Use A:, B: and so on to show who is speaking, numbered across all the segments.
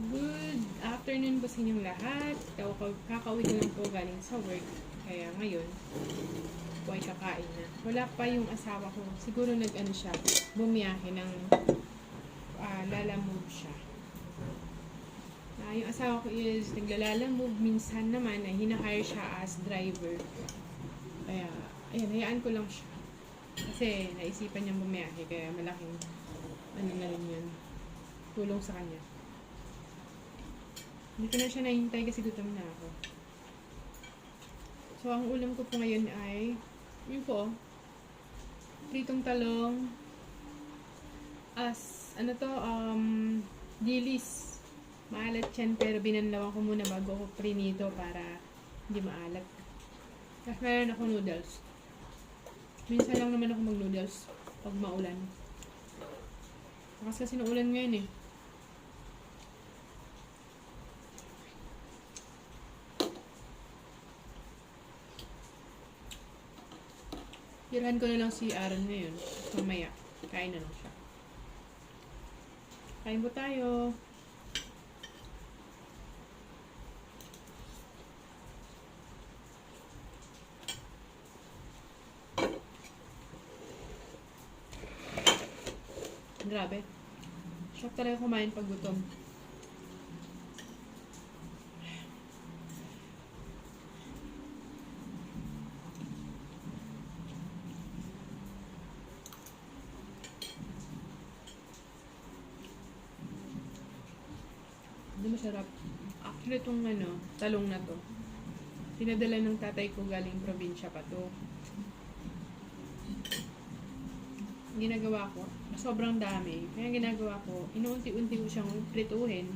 A: Good afternoon po sa inyong lahat. Kaka- Kakauwi ko lang po galing sa work. Kaya ngayon, po ay kakain na. Wala pa yung asawa ko. Siguro nag-ano siya, bumiyahe ng uh, lalamove siya. Ah, yung asawa ko is naglalalamove. Minsan naman ay hinahire siya as driver. Kaya, ayun, hayaan ko lang siya. Kasi naisipan niyang bumiyahe. Kaya malaking ano na rin yun. Tulong sa kanya. Hindi ko na siya nahintay kasi gutom na ako. So, ang ulam ko po ngayon ay, yun po, pritong talong, as, ano to, um, dilis. Maalat yan, pero binanlawan ko muna bago ko prinito para hindi maalat. Tapos meron ako noodles. Minsan lang naman ako mag-noodles pag maulan. Kasi naulan ngayon eh. Tirahan ko na lang si Aaron ngayon. Mamaya, kain na lang siya. Kain po tayo. Grabe. Shock talaga kumain pag gutom. Hindi masarap. Actually, itong ano, talong na to. Pinadala ng tatay ko galing probinsya pa to. Ginagawa ko, sobrang dami. Kaya ginagawa ko, inuunti-unti ko siyang prituhin.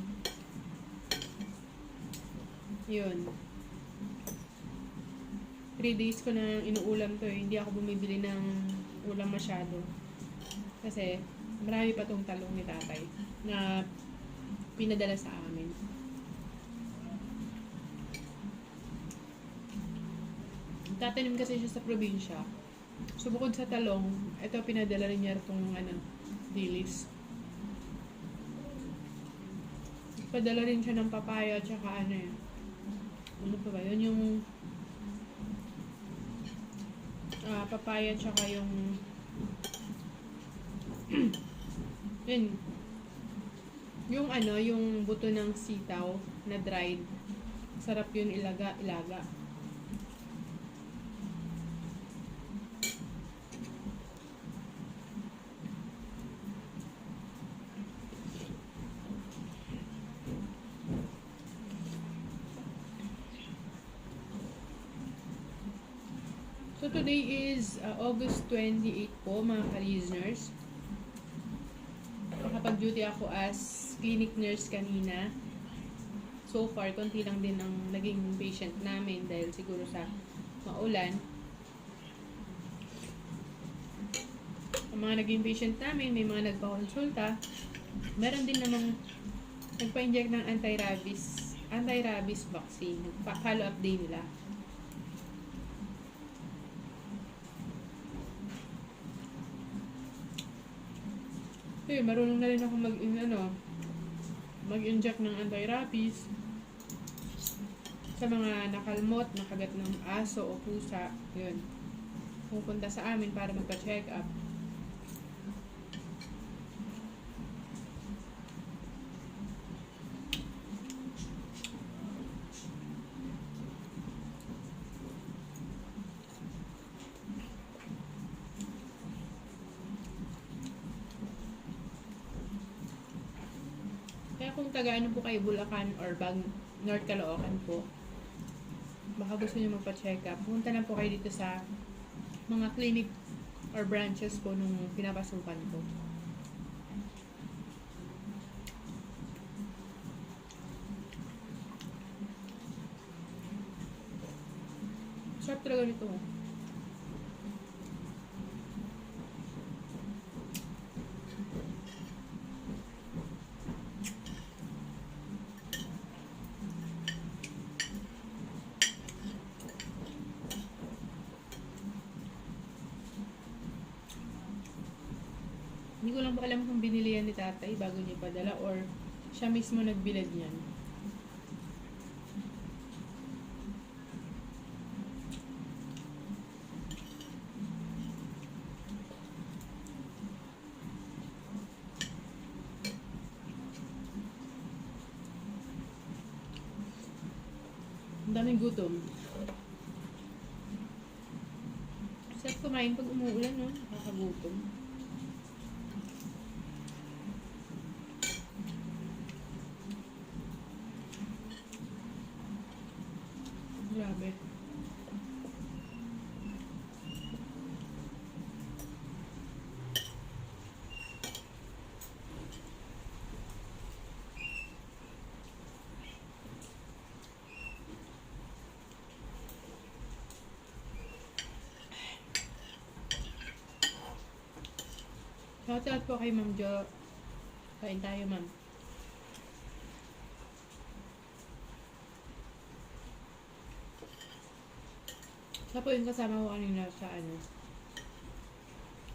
A: Yun. 3 days ko na inuulam to eh. Hindi ako bumibili ng ulam masyado. Kasi, marami pa tong talong ni tatay na pinadala sa amin. Tatanim kasi siya sa probinsya. So, bukod sa talong, ito pinadala rin niya itong ano, dilis. Padala rin siya ng papaya at saka ano eh. Ano pa ba? Yun yung ah, papaya at saka yung yun yung ano, yung buto ng sitaw na dried. Sarap yun ilaga, ilaga. So today is uh, August 28 po mga ka-listeners. Nakapag-duty ako as clinic nurse kanina. So far, konti lang din ang naging patient namin dahil siguro sa maulan. Ang mga naging patient namin, may mga nagpa-consulta. Meron din namang nagpa-inject ng anti-rabies anti-rabies vaccine. Nagpa-follow up day nila. Eh, marunong na rin ako mag, ano, mag-inject ng anti-rabies sa mga nakalmot, nakagat ng aso o pusa, yun. Pupunta sa amin para magpa-check up. Kaya kung taga ano po kayo, Bulacan or Bag North Caloocan po, baka gusto niyo magpa-check up, punta lang po kayo dito sa mga clinic or branches po nung pinapasukan ko. Sarap talaga nito. Hindi ko lang po alam kung binili yan ni tatay bago niya padala or Siya mismo nagbilad niyan. Ang daming gutom. Sarap kumain pag umuulan, no? Nakakagutom. Grabe. Shoutout po kay Ma'am Jo. Kain tayo, Ma'am. Siya po yung kasama ko kanina sa ano,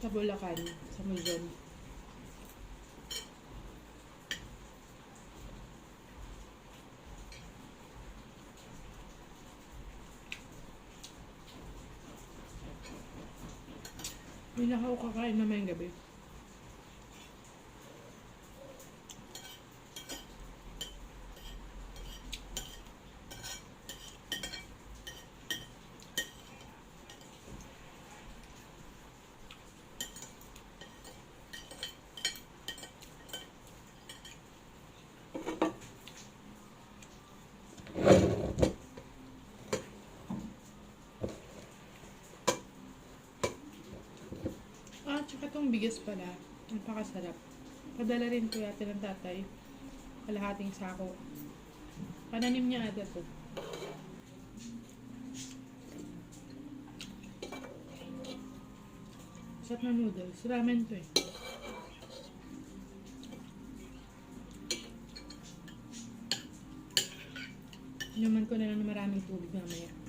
A: sa Bulacan, sa Luzon. May nakaw kakain naman yung gabi. Tong bigas pala. Napakasarap. Padala rin ko yata ng tatay. Kalahating sako. Pananim niya ata to. Sarap na noodles. Ramen to eh. Inuman ko na lang ng maraming tubig mamaya.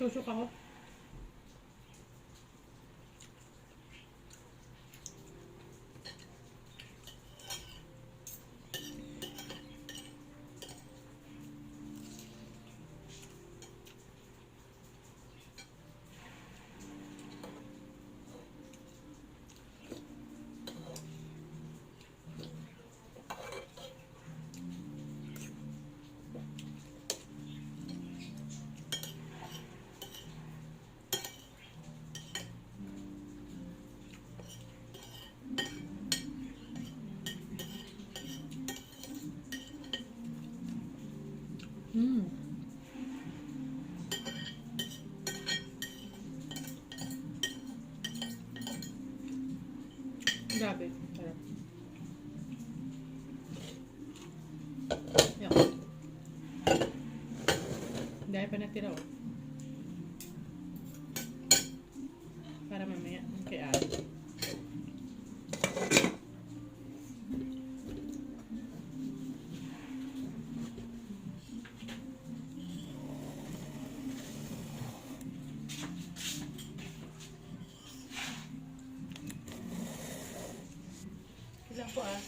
A: 都说好よ。Grabe. Sarap. Yan. Dahil pa natira oh. Para mamaya. Kay Ari. Ilan po ah.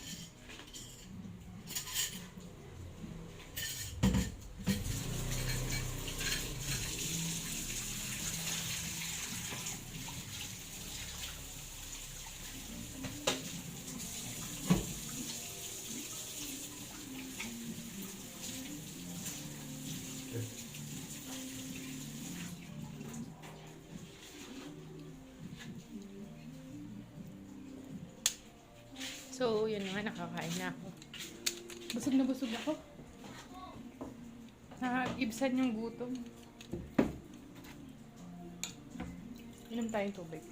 A: So, yun nga, nakakain na ako. Busog na busog ako. Nakakibsan yung gutom. Inom tayong tubig.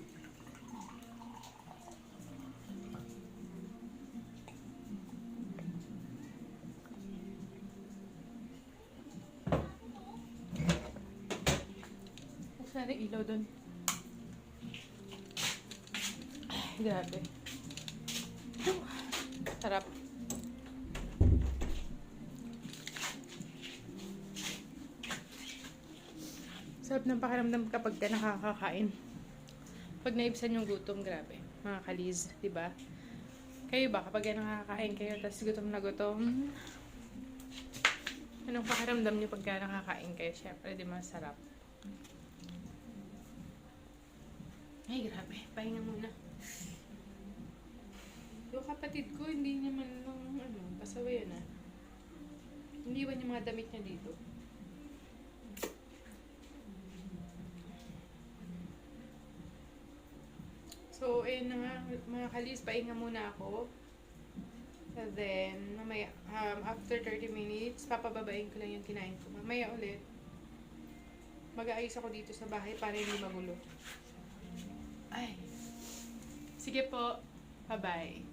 A: Natin ilaw doon. Grabe. Sarap. Sarap ng pakiramdam kapag ka nakakakain. Pag naibsan yung gutom, grabe. Mga kaliz, di ba? Kayo ba, kapag ka nakakakain kayo, tapos gutom na gutom, anong pakiramdam niyo pagka nakakain kayo? Siyempre, di masarap. Ay, grabe. Pahinga muna. Yung kapatid ko, hindi naman nung ano, pasaway na. Hindi ba yung mga damit niya dito? So, ayun na nga, mga kalis, pahinga muna ako. And then, mamaya, um, after 30 minutes, papababain ko lang yung kinain ko. Mamaya ulit, mag-aayos ako dito sa bahay para hindi magulo. Ay. Sige po. Bye-bye.